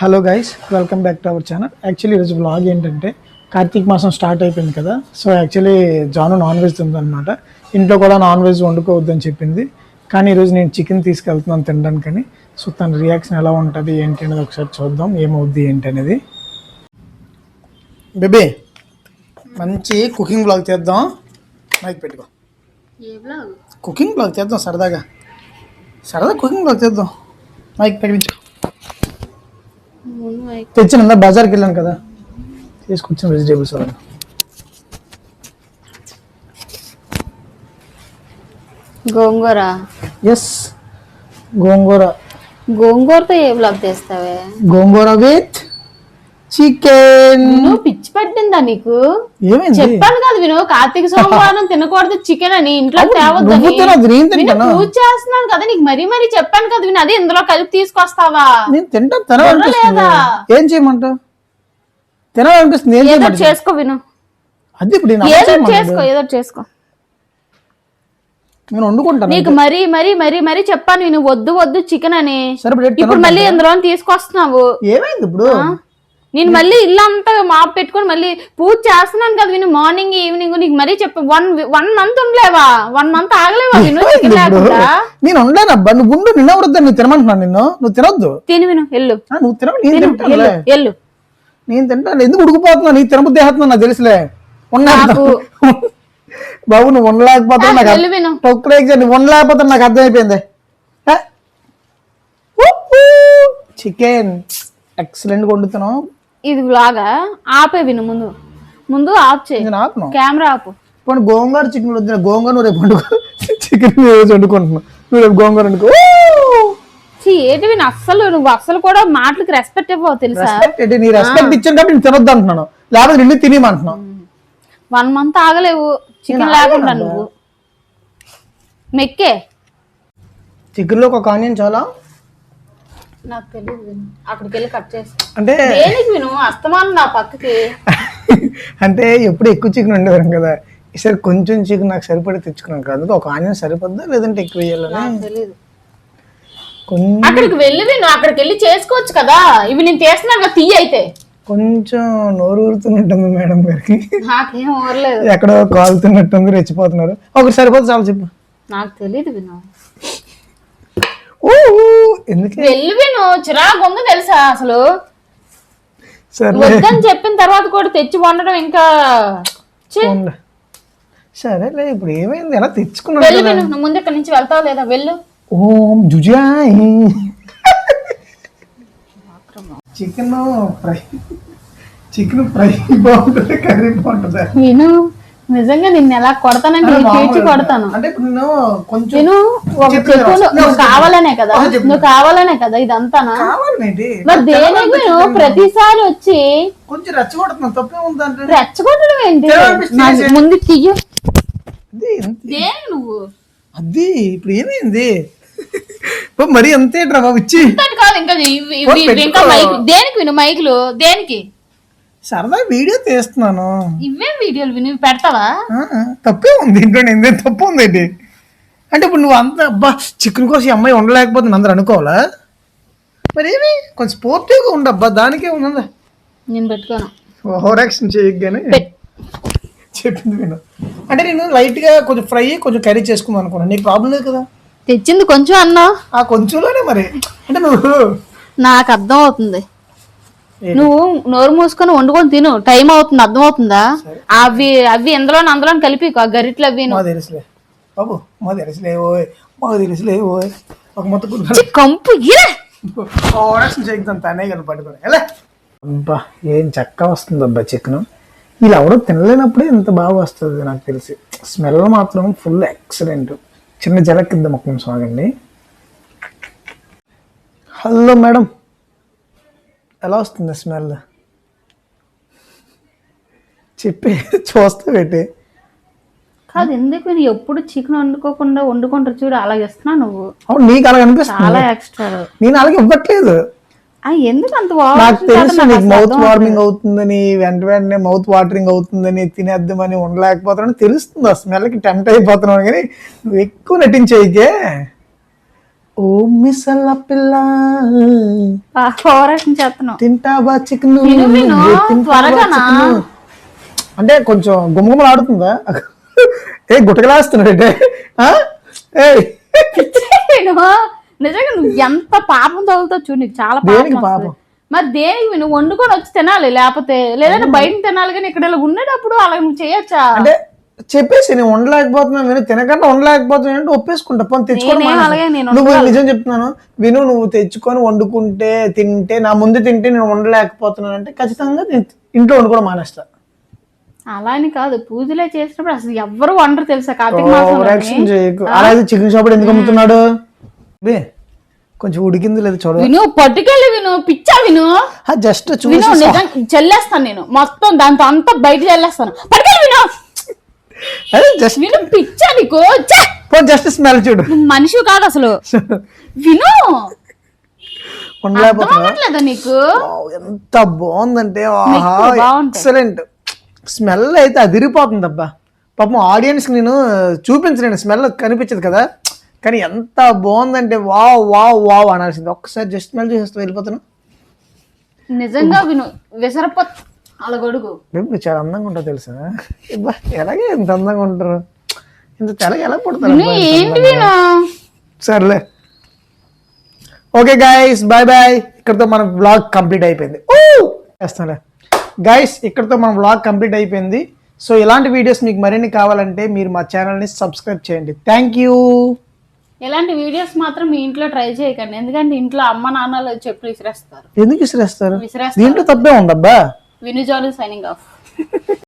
Hello guys welcome back to our channel actually ఈరోజు blog ఏంటంటే కార్తీక మాసం స్టార్ట్ అయిపోయింది కదా. So actually Janu non veg తిందనమాట ఇంట్లో కూడా నాన్ వెజ్ వండుకోవద్దని చెప్పింది. కానీ ఈరోజు నేను చికెన్ తీసుకెళ్తున్నాను తినడానికని. సో తన రియాక్షన్ ఎలా ఉంటుంది ఏంటి అనేది ఒకసారి చూద్దాం. ఏమవుద్ది ఏంటి అనేది. బేబీ మంచి కుకింగ్ బ్లాగ్ చేద్దాం. మైక్ పెట్టుకో. కుకింగ్ బ్లాగ్ చేద్దాం సరదాగా. సరదా కుకింగ్ బ్లాగ్ చేద్దాం. మైక్ మైక్ తెచ్చిన బజార్కి వెళ్ళాను కదా. తీసుకొచ్చిన వెజిటేబుల్స్ అవి గోంగూర? ఎస్ గోంగూర. గోంగూరతో ఏ బ్లాగ్ చేస్తావే? గోంగూర విత్ చికెన్ నువ్వు పిచ్చి పట్టిందా నీకు? ఏమైంది? చెప్పాను కదా విను కార్తీక సోమవారం తినకూడదు చికెన్ అని ఇంట్లో నేను తింటాను? పూజ చేస్తున్నాను కదా నీకు మరీ మరీ చెప్పాను కదా విను అదే ఇందులో కలిపి తీసుకొస్తావా? నేను? ఏం చేయమంటావు? తినాలనిపిస్తుంది ఏదో చేసుకో విను. అది ఇప్పుడు నేను ఏదో. చేసుకో ఏదో చేసుకో. నేను వండుకుంటాను నీకు మరీ మరీ మరీ మరీ చెప్పాను విను వద్దు వద్దు చికెన్ అని. ఇప్పుడు మళ్ళీ ఇందులో తీసుకొస్తున్నావు. ఏమైంది ఇప్పుడు? నేను మళ్ళీ ఇల్లు అంతా మాప్ పెట్టుకొని మళ్ళీ పూజ చేస్తున్నాను కదా విను మార్నింగ్ ఈవినింగ్ నీకు మరీ చెప్ప వన్ వన్ మంత్ ఉండలేవా? వన్ మంత్ ఆగలేవా విను? నేను ఉండలేను అబ్బా నువ్వు ఉండు నిన్న వద్దా నువ్వు తినమంటున్నాను నిన్ను. నువ్వు తినొద్దు. తిని విను ఎల్లు నువ్వు తిన నేను తిను తింటానులే. ఎల్లు నేను తింటాను ఎందుకు ఉడికిపోతున్నా నీ తినబుద్ధి వేస్తున్నా నాకు తెలుసులే. ఉన్నా బాబు నువ్వు ఉండలేకపోతున్నా నాకు టొక్కలేక నువ్వు ఉండలేకపోతే నాకు అర్థమైపోయింది. చికెన్. ఎక్సలెంట్ వండుతున్నావు. ఇది లాగా ఆపే విను ముందు. ముందు ఆఫ్ చేయి. నేను ఆపను? కెమెరా ఆపు. పోనీ గోంగూర చికెన్ వద్దు గోంగూర నువ్వు రేపు వండుకో. చికెన్ రోజు వండుకుంటున్నావు నువ్వు రేపు గోంగూర వండుకో. ఛీ, ఏంటి విను అస్సలు నువ్వు అస్సలు కూడా మాటలకి రెస్పెక్ట్ ఇవ్వవు తెలుసా? రెస్పెక్ట్ ఏంటి? నీ రెస్పెక్ట్ ఇచ్చాను కాబట్టి నేను తినొద్దు అంటున్నాను. లేకపోతే నిన్ను తినేమంటున్నావు వన్ మంత్ ఆగలేవు. చికెన్ లేకుండా నువ్వు. మెక్కే. చికెన్లో ఒక ఆనియన్ చాలా. నాకు తెలియదు అక్కడికి వెళ్ళి కట్ చేసి అంటే విను? అస్తమానం నా పక్కకి. అంటే ఎప్పుడు ఎక్కువ చికెన్ ఉండేవారం కదా. ఈసారి కొంచెం చికెన్ నాకు సరిపడి తెచ్చుకున్నాను కదా. ఒక ఆనియన్ సరిపోద్దా? లేదంటే ఎక్కువ వేయాలని? నాకు తెలియదు అక్కడికి వెళ్ళి నువ్వు అక్కడికి వెళ్ళి చేసుకోవచ్చు కదా. ఇవి నేను చేస్తున్నాను కదా తీయ అయితే. కొంచెం నోరు ఊరుతున్నట్టుంది మేడం గారికి. నాకేం ఊరలేదు. ఎక్కడో కాలుతున్నట్టుంది రెచ్చిపోతున్నారు. ఒకటి సరిపోతుంది చాలు చెప్పు. నాకు తెలియదు విను. ఓ ఎందుకే? వెళ్ళి విను చిరాకు ఉంది తెలుసా అసలు? వద్దని చెప్పిన తర్వాత కూడా తెచ్చి వండడం ఇంకా. సరేలే ఇప్పుడు ఏమైంది? ఎలా తెచ్చుకున్నాను వెళ్ళు విను నువ్వు ముందు ఇక్కడి నుంచి వెళ్తావు లేదా? వెళ్ళు. ఓం జుజాయ్. చికెన్ ఫ్రై చికెన్ ఫ్రై బాగుంటుంది కర్రీ బాగుంటుంది. విను. నిజంగా నిన్ను ఎలా కొడతానంటే తీర్చి కొడతాను. నేను కొంచెం విను ఒక చెప్పు. నువ్వు కావాలనే కదా. నువ్వు కావాలనే కదా? ఇదంతానా? కావాలండి మరి దేనికి నువ్వు ప్రతిసారి వచ్చి కొంచెం రెచ్చగొడుతున్నాను తప్పే ఉందంటే రెచ్చగొట్టడం ఏంటి? ముందు తీయ నువ్వు? అది ఇప్పుడు ఏమైంది? మరి అంతేట్రా బాబు ఇచ్చి. కాదు ఇంకా దేనికి విను మైకులు? దేనికి? సరదా వీడియో తీస్తున్నాను. ఇవే వీడియోలు? విని పెడతావా? తప్పే ఉంది. ఇంట్లో నేను తప్పు ఉంది ఏంటి అంటే ఇప్పుడు నువ్వు అంత అబ్బా చికెన్ కోసం అమ్మాయి ఉండలేకపోతుంది. అందరు అనుకోవాలా? మరి ఏమి? కొంచెం స్పోర్టివ్గా ఉండబ్బా దానికే ఉందా? నేను పెట్టుకోను. ఓవర్ యాక్షన్ చేయగానే చెప్పింది నేను అంటే నేను లైట్గా కొంచెం ఫ్రై కొంచెం కర్రీ చేసుకుందాం అనుకున్నాను నీకు ప్రాబ్లం లేదు కదా? తెచ్చింది కొంచెం అన్నా ఆ కొంచెంలోనే మరి. అంటే నువ్వు నాకు అర్థం అవుతుంది? నువ్వు నోరు మూసుకొని వండుకొని తిను. టైం అవుతుంది అర్థం అవుతుందా? అవి అవి ఎందులో అందులో కలిపి ఆ గరిట్లు అవి మా తెలుసులే. బాబు మా తెలుసులే ఓయ్. తెలుసులే ఓయ్. ఒక మొత్తం కంపు తనే కానీ పట్టుకొని ఎలా? అబ్బా ఏం చక్క వస్తుంది అబ్బా చికెన్. వీళ్ళు ఎవడో తినలేనప్పుడే ఇంత బాగా వస్తుంది నాకు తెలిసి. స్మెల్ మాత్రం ఫుల్ ఎక్సలెంట్. చిన్న జలకిద్దాం ఒక నిమిషం ఆగండి హలో మేడం. ఎలా వస్తుంది స్మెల్ చెప్పి చూస్తా పెట్టి. కాదు ఎందుకు ఎప్పుడు చికెన్ వండుకోకుండా వండుకుంటారు చూడు అలా ఇస్తున్నా నువ్వు. అవును నీకు అలా అనిపిస్తుంది. చాలా ఎక్స్ట్రా నేను అలాగే ఇవ్వట్లేదు. ఎందుకు అంత నాకు తెలుసు నాకు మౌత్ వార్మింగ్ అవుతుందని వెంట వెంటనే మౌత్ వాటరింగ్ అవుతుందని తినేద్దామని ఉండలేకపోతున్నాను. తెలుస్తుంది ఆ స్మెల్కి టెంప్ట్ అయిపోతున్నాను కానీ నువ్వు ఎక్కువ నటించేయికే ఓ మిసల పిల్ల. చేస్తున్నావు. తింటావా చికెన్? అంటే కొంచెం గుమ్మగుమ్మలు ఆడుతుందా ఏ. గుట్టకలేస్తున్నాడు నిజంగా నువ్వు ఎంత పాపం తగులుతావు చూడు నీకు చాలా పాపం. మరి దేనికి నువ్వు వండుకొని వచ్చి తినాలి లేకపోతే లేదంటే బయట తినాలి కానీ ఇక్కడ ఇలా ఉండేటప్పుడు అలా నువ్వు చేయొచ్చా? అంటే చెప్పేసి నేను ఉండలేకపోతున్నాను నేను తినకుండా ఉండలేకపోతున్నాను అంటే ఒప్పేసుకుంటా. పోనీ తెచ్చుకొని నేనేం మానేస్తా. అలాగే నేను నువ్వు నిజం చెప్తున్నాను విను నువ్వు తెచ్చుకొని వండుకుంటే తింటే నా ముందు తింటే నేను ఉండలేకపోతున్నాను అంటే ఖచ్చితంగా నేను ఇంట్లో వండుకోవడం మానేస్తా. అలా అని కాదు పూజలే చేసినప్పుడు అసలు ఎవరు వండరు తెలుసా కార్తీక ఓవర్ మాసం యాక్షన్ చేయకు. అలాగే చికెన్ షాప్ ఎందుకు అమ్ముతున్నాడు? బే కొంచెం ఉడికింది లేదు చూడ విను పట్టుకెళ్ళి విను పిచ్చా విను. జస్ట్ విను చూసి నిజం చెల్లేస్తాను నేను. మొత్తం దాంతో అంతా బయట చెల్లేస్తాను. పట్టుకెళ్ళి విను. అదే జస్ట్ విను పిచ్చా నీకు. ఛే! జస్ట్ స్మెల్ చూడు. మనిషి కాదు అసలు. విను. ఉండలేకపోతున్నా. నీకు? ఎంత బాగుందంటే. ఎక్సలెంట్ స్మెల్ అయితే అదిరిపోతుంది అబ్బా. పాపం ఆడియన్స్ నేను చూపించలేను స్మెల్ కనిపించదు కదా. కానీ ఎంత బాగుందంటే వావ్ వావ్ వావ్ అనాల్సింది. ఒక్కసారి జస్ట్ స్మెల్ చేసేస్తే వెళ్ళిపోతాను నిజంగా విను. విసరపత్ మీరు చాలా అందంగా ఉంటారు తెలుసా? ఎలాగే ఇంత అందంగా ఉంటారు? ఇంత తెల్లగా ఎలా పుడతారు సర్లే. ఓకే గాయస్ బాయ్ బాయ్ ఇక్కడతో మన బ్లాగ్ కంప్లీట్ అయిపోయింది. చేస్తానులే. గాయస్ ఇక్కడతో మన బ్లాగ్ కంప్లీట్ అయిపోయింది. సో ఇలాంటి వీడియోస్ మీకు మరిన్ని కావాలంటే మీరు మా ఛానల్ని సబ్స్క్రైబ్ చేయండి. థ్యాంక్ యూ ఇలాంటి వీడియోస్ మాత్రం మీ ఇంట్లో ట్రై చేయకండి. ఎందుకంటే ఇంట్లో అమ్మ నాన్నలు చెప్పులు విసిరేస్తారు. ఎందుకు విసిరేస్తారు? విసిరేస్తారు. దీంట్లో తప్పే ఉందబ్బా. Vinujalu signing off.